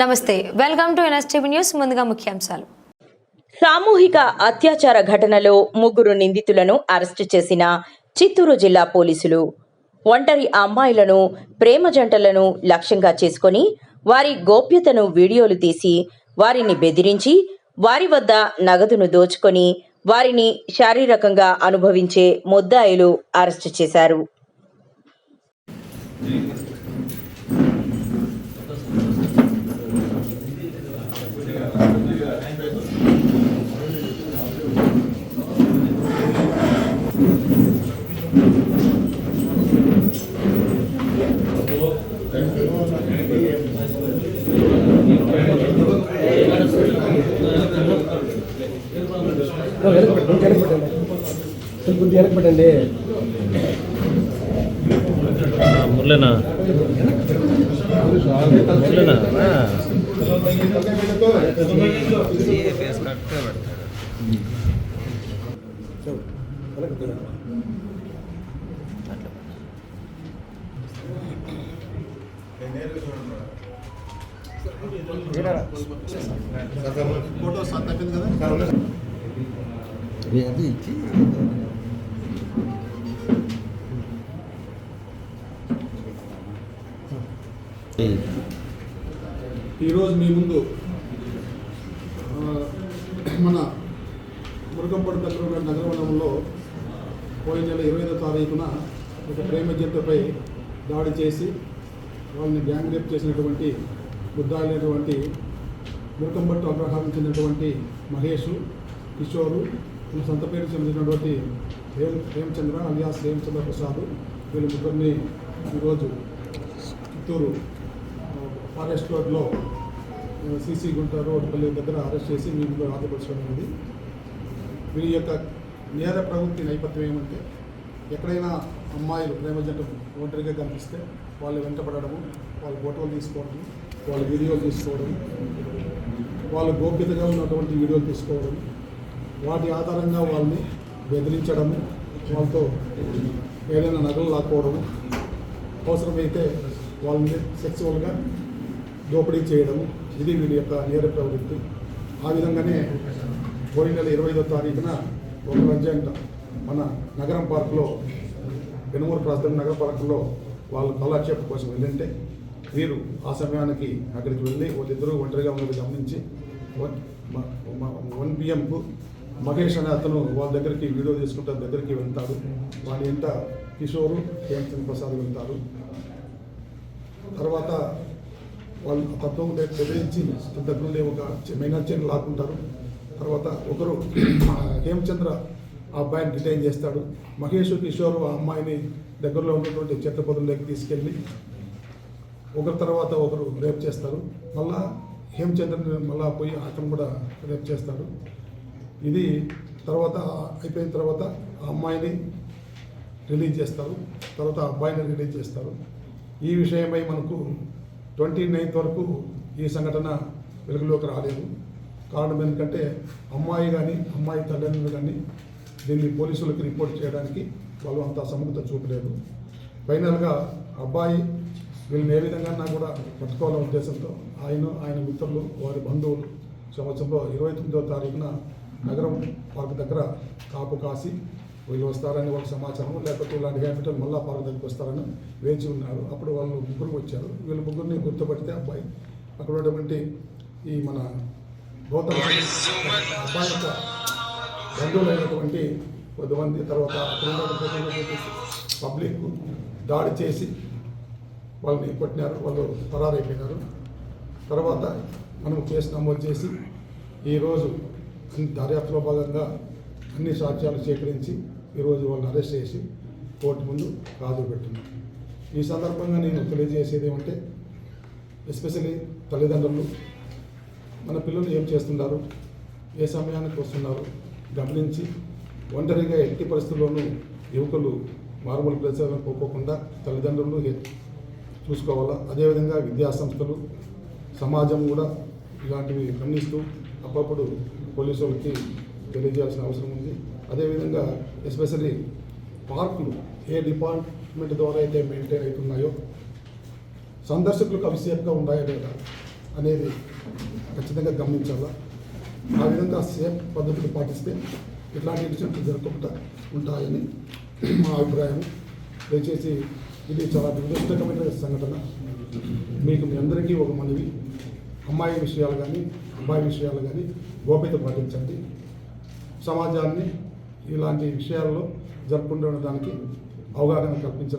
నమస్తే welcome to NSTV news ముందుగా ముఖ్యాంశాలు. సామూహిక అత్యాచార ఘటనలో ముగ్గురు నిందితులను అరెస్టు చేసిన చిత్తూరు జిల్లా పోలీసులు. ఒంటరి అమ్మాయిలను ప్రేమ జంటలను లక్ష్యంగా చేసుకొని వారి గోప్యతను వీడియోలు తీసి వారిని బెదిరించి వారి వద్ద నగదును దోచుకొని వారిని శారీరకంగా అనుభవించే ముద్దాయిలు అరెస్టు చేశారు. వెనక పెట్టండి వెనక పెట్టండి కొంచెం కొద్దిగా వెనక పెట్టండి మురళినా మురళినా అది ఇచ్చి ఈరోజు మీ ముందు మన మురుగంపడి దగ్గర నగరవనంలో పోయిన నెల ఇరవై ఐదో తారీఖున ఒక ప్రేమ జంతుపై దాడి చేసి వాళ్ళని గ్యాంగ్ రేప్ చేసినటువంటి బుద్ధ అనేటువంటి మురుకంపట్టు అగ్రహారం చెందినటువంటి మహేష్ కిషోరు వీళ్ళ సొంత పేరు చెందినటువంటి హేమ్ హేమచంద్ర అలియాస్ హేమచంద్ర ప్రసాద్ వీళ్ళ ముగ్గురిని ఈరోజు చిత్తూరు ఫారెస్ట్ రోడ్లో సీసీ గుంట రోడ్ పల్లి దగ్గర అరెస్ట్ చేసి మీ ముందు హాజరుపరచడం వీరి యొక్క నేర ప్రవృత్తి నేపథ్యం ఏమంటే ఎక్కడైనా అమ్మాయిలు ప్రేమ జంట ఒంటరిగా కనిపిస్తే వాళ్ళు వెంటపడము వాళ్ళు ఫోటోలు తీసుకోవడం వాళ్ళ వీడియోలు తీసుకోవడం వాళ్ళ గోప్యతగా ఉన్నటువంటి వీడియోలు తీసుకోవడం వాటి ఆధారంగా వాళ్ళని బెదిరించడము వాళ్ళతో ఏదైనా నగలు లాక్కోవడము అవసరమైతే వాళ్ళని సెక్సువల్గా దోపిడీ చేయడము ఇది వీడి యొక్క నేర ప్రవృత్తి. ఆ విధంగానే పోయిన నెల ఇరవై ఐదో తారీఖున ఒక అర్జెంట్ మన నగరం పార్కులో పెనుమూరు ప్రాంతం నగర పార్కులో వాళ్ళు కళాక్షేపం కోసం వెళ్ళింటే వీరు ఆ సమయానికి అక్కడికి వెళ్ళి వాళ్ళిద్దరూ ఒంటరిగా ఉన్నది గమనించి వన్ పిఎంకు మహేష్ అనే అతను వాళ్ళ దగ్గరికి వీడియో తీసుకుంటే దగ్గరికి వెళ్తాడు. వాడి ఇంట కిషోరు హేమచంద్ర ప్రసాద్ వెళ్తారు. తర్వాత వాళ్ళు తత్వం బెదిరించి దగ్గర నుండి ఒక మైనర్ చైన్ లాక్కుంటారు. తర్వాత ఒకరు హేమచంద్ర ఆ అబ్బాయిని డిటైన్ చేస్తాడు. మహేష్ కిషోర్ ఆ అమ్మాయిని దగ్గరలో ఉన్నటువంటి చెత్త పొదల్లోకి తీసుకెళ్ళి ఒకరి తర్వాత ఒకరు రేప్ చేస్తారు. మళ్ళా హేమచంద్రని మళ్ళా పోయి అతను కూడా రేప్ చేస్తాడు. ఇది తర్వాత అయిపోయిన తర్వాత ఆ అమ్మాయిని రిలీజ్ చేస్తారు. తర్వాత ఆ అబ్బాయిని రిలీజ్ చేస్తారు. ఈ విషయమై మనకు ట్వంటీ నైన్త్ వరకు ఈ సంఘటన వెలుగులోకి రాలేదు. కారణం ఎందుకంటే అమ్మాయి కానీ అమ్మాయి తల్లిదండ్రులు కానీ దీన్ని పోలీసులకు రిపోర్ట్ చేయడానికి వాళ్ళు అంత సముఖత చూపలేదు ఫైనల్గా అబ్బాయి వీళ్ళని ఏ విధంగా కూడా పట్టుకోవాలనే ఉద్దేశంతో ఆయన ఆయన మిత్రులు వారి బంధువులు సంవత్సరంలో ఇరవై తొమ్మిదో తారీఖున నగరం పార్క్ దగ్గర కాపు కాసి వీళ్ళు వస్తారని వాళ్ళ సమాచారం లేకపోతే ఇలాంటి క్యాపిటల్ మళ్ళా పార్క్ దగ్గరికి వస్తారని వేచి ఉన్నారు. అప్పుడు వాళ్ళు ముగ్గురు వచ్చారు. వీళ్ళ ముగ్గురిని గుర్తుపడితే అబ్బాయి అక్కడ ఉన్నటువంటి ఈ మన గౌతమ్ అబ్బాయి యొక్క బంధువులైనటువంటి కొద్దిమంది తర్వాత అక్కడ ఉన్నటువంటి పబ్లిక్ దాడి చేసి వాళ్ళని కొట్టినారు వాళ్ళు పరారైపోయినారు. తర్వాత మనం కేసు నమోదు చేసి ఈరోజు అన్ని దర్యాప్తులో భాగంగా అన్ని సాక్ష్యాలు సేకరించి ఈరోజు వాళ్ళని అరెస్ట్ చేసి కోర్టు ముందు హాజరు పెట్టున్నాం ఈ సందర్భంగా నేను తెలియజేసేది ఏమంటే ఎస్పెషల్లీ తల్లిదండ్రులు మన పిల్లలు ఏం చేస్తున్నారు? ఏ సమయానికి వస్తున్నారు? గమనించి ఒంటరిగా ఎట్టి పరిస్థితుల్లోనూ యువకులు మారుమూల ప్రదేశాలను పోకోకుండా తల్లిదండ్రులు చూసుకోవాలా? అదేవిధంగా విద్యాసంస్థలు సమాజం కూడా ఇలాంటివి గమనిస్తూ అప్పుడప్పుడు పోలీసు వాళ్ళకి తెలియజేయాల్సిన అవసరం ఉంది. అదేవిధంగా ఎస్పెషల్లీ పార్కులు ఏ డిపార్ట్మెంట్ ద్వారా అయితే మెయింటైన్ అవుతున్నాయో సందర్శకులకు అవి సేఫ్గా ఉన్నాయో లేదా అనేది ఖచ్చితంగా గమనించాలా? ఆ విధంగా సేఫ్ పద్ధతులు పాటిస్తే ఇట్లాంటి ఇన్సిడెంట్లు జరగకుండా ఉంటాయని మా అభిప్రాయం దయచేసి ఇది చాలా దురదృష్టకమైన సంఘటన. మీకు మీ అందరికీ ఒక మనవి. అమ్మాయి విషయాలు కానీ అబ్బాయి విషయాలు కానీ గోప్యత పాటించండి. సమాజాన్ని ఇలాంటి విషయాల్లో జరుపుకుంటున్న దానికి అవగాహన కల్పించండి.